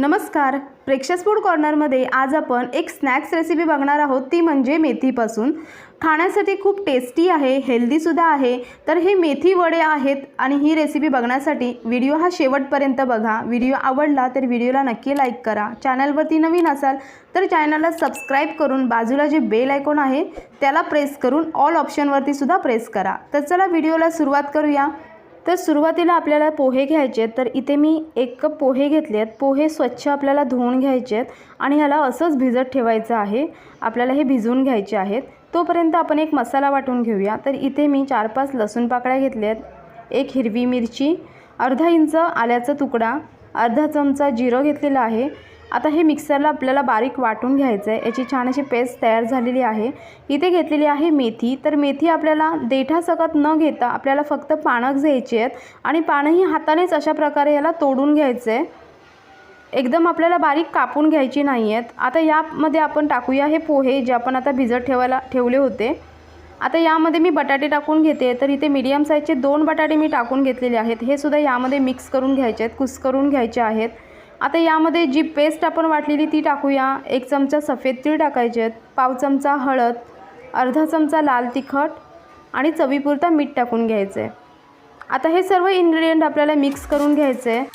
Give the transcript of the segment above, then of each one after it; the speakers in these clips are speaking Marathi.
नमस्कार. प्रेक्षस फूड कॉर्नरमध्ये आज आपण एक स्नॅक्स रेसिपी बघणार आहोत. ती म्हणजे मेथीपासून. खाण्यासाठी खूप टेस्टी आहे हेल्दीसुद्धा आहे. तर हे मेथी वडे आहेत आणि ही रेसिपी बघण्यासाठी व्हिडिओ हा शेवटपर्यंत बघा. व्हिडिओ आवडला तर व्हिडिओला नक्की लाईक करा. चॅनलवरती नवीन असाल तर चॅनलला सबस्क्राईब करून बाजूला जे बेल आयकॉन आहे त्याला प्रेस करून ऑल ऑप्शनवरती सुद्धा प्रेस करा. तर चला व्हिडिओला सुरुवात करूया. तर सुरुवातीला आपल्याला पोहे घ्यायचे आहेत तर इथे मी एक कप पोहे घेतले आहेत. पोहे स्वच्छ आपल्याला धुवून घ्यायचे आहेत आणि ह्याला असंच भिजत ठेवायचं आहे. आपल्याला हे भिजवून घ्यायचे आहेत. तोपर्यंत आपण एक मसाला वाटून घेऊया. तर इथे मी चार पाच लसूण पाकळ्या घेतल्या आहेत. एक हिरवी मिरची अर्धा इंच आल्याचा तुकडा अर्धा चमचा जिरं घेतलेला आहे. आता हे मिक्सरला आपल्याला बारीक वाटून घ्यायचं आहे. याची छान अशी पेस्ट तयार झालेली आहे. इथे घेतलेली आहे मेथी. तर मेथी आपल्याला देठासकत न घेता आपल्याला फक्त पानं घ्यायची आहेत आणि पानंही हातानेच अशा प्रकारे याला तोडून घ्यायचं आहे. एकदम आपल्याला बारीक कापून घ्यायची नाही आहेत. आता यामध्ये आपण टाकूया हे पोहे जे आपण आता भिजत ठेवायला ठेवले होते. आता यामध्ये मी बटाटे टाकून घेते तर इथे मीडियम साईजचे दोन बटाटे मी टाकून घेतलेले आहेत. हे सुद्धा यामध्ये मिक्स करून घ्यायचे आहेत कुस करून घ्यायचे आहेत. आता यामध्ये जी पेस्ट आपण वाटलेली ती टाकूया. एक चमचा सफेद तीळ टाकायचे आहेत. पाव चमचा हळद अर्धा चमचा लाल तिखट आणि चवीपुरता मीठ टाकून घ्यायचं. आहे आता हे सर्व इन्ग्रेडियंट आपल्याला मिक्स करून घ्यायचे. आहे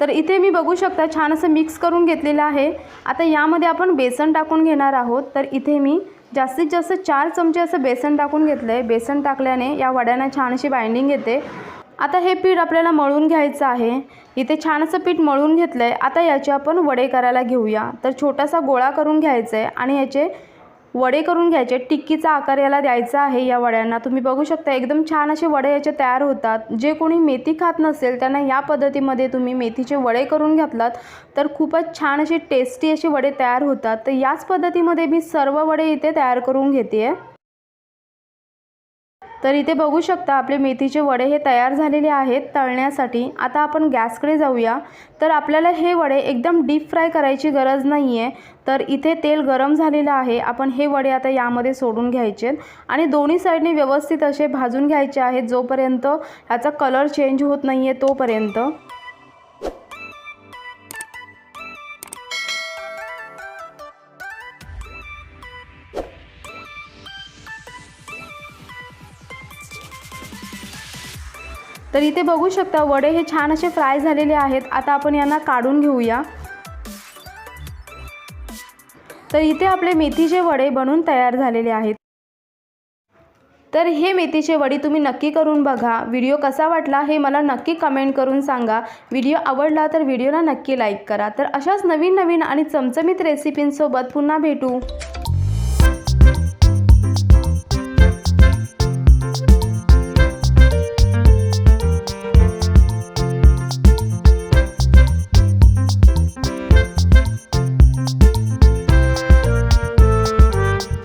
तर इथे मी बघू शकता छान असं मिक्स करून घेतलेलं आहे. आता यामध्ये आपण बेसन टाकून घेणार आहोत. तर इथे मी जास्तीत जास्त चार चमचे असं बेसन टाकून घेतलं आहे बेसन टाकल्याने या वड्यांना छान अशी बाइंडिंग येते. आता हे पीठ आपल्याला मळून घ्यायचं आहे. इथे छान असं पीठ मळून घेतलं आहे आता याचे आपण वडे करायला घेऊया. तर छोटासा गोळा करून घ्यायचा आहे आणि याचे वडे करून घ्यायचे. टिक्कीचा आकार याला द्यायचा आहे या वड्यांना. तुम्ही बघू शकता एकदम छान असे वडे याचे तयार होतात. जे कोणी मेथी खात नसेल त्यांना या पद्धतीमध्ये तुम्ही मेथीचे वडे करून घातलात तर खूपच छान असे टेस्टी असे वडे तयार होतात. तर याच पद्धतीमध्ये मी सर्व वडे इथे तयार करून घेते आहे तर इथे बघू शकता आपले मेथीचे वडे हे तयार झालेले आहेत तळण्यासाठी. आता आपण गॅसकडे जाऊया. तर आपल्याला हे वडे एकदम डीप फ्राय करायची गरज नाही आहे तर इथे तेल गरम झालेलं आहे. आपण हे वडे आता यामध्ये सोडून घ्यायचे आहेत. आणि दोन्ही साईडने व्यवस्थित असे भाजून घ्यायचे आहेत जोपर्यंत ह्याचा कलर चेंज होत नाही आहे तोपर्यंत. तर इथे बघू शकता वडे हे छान असे फ्राय झालेले आहेत. आता आपण यांना काढून घेऊया. तर इथे आपले मेथीचे वडे बनून तयार झालेले आहेत. तर हे मेथीचे वडी तुम्ही नक्की करून बघा. व्हिडिओ कसा वाटला हे मला नक्की कमेंट करून सांगा. व्हिडिओ आवडला तर व्हिडिओला नक्की लाईक करा. तर अशाच नवीन नवीन आणि चमचमीत रेसिपींसोबत पुन्हा भेटू.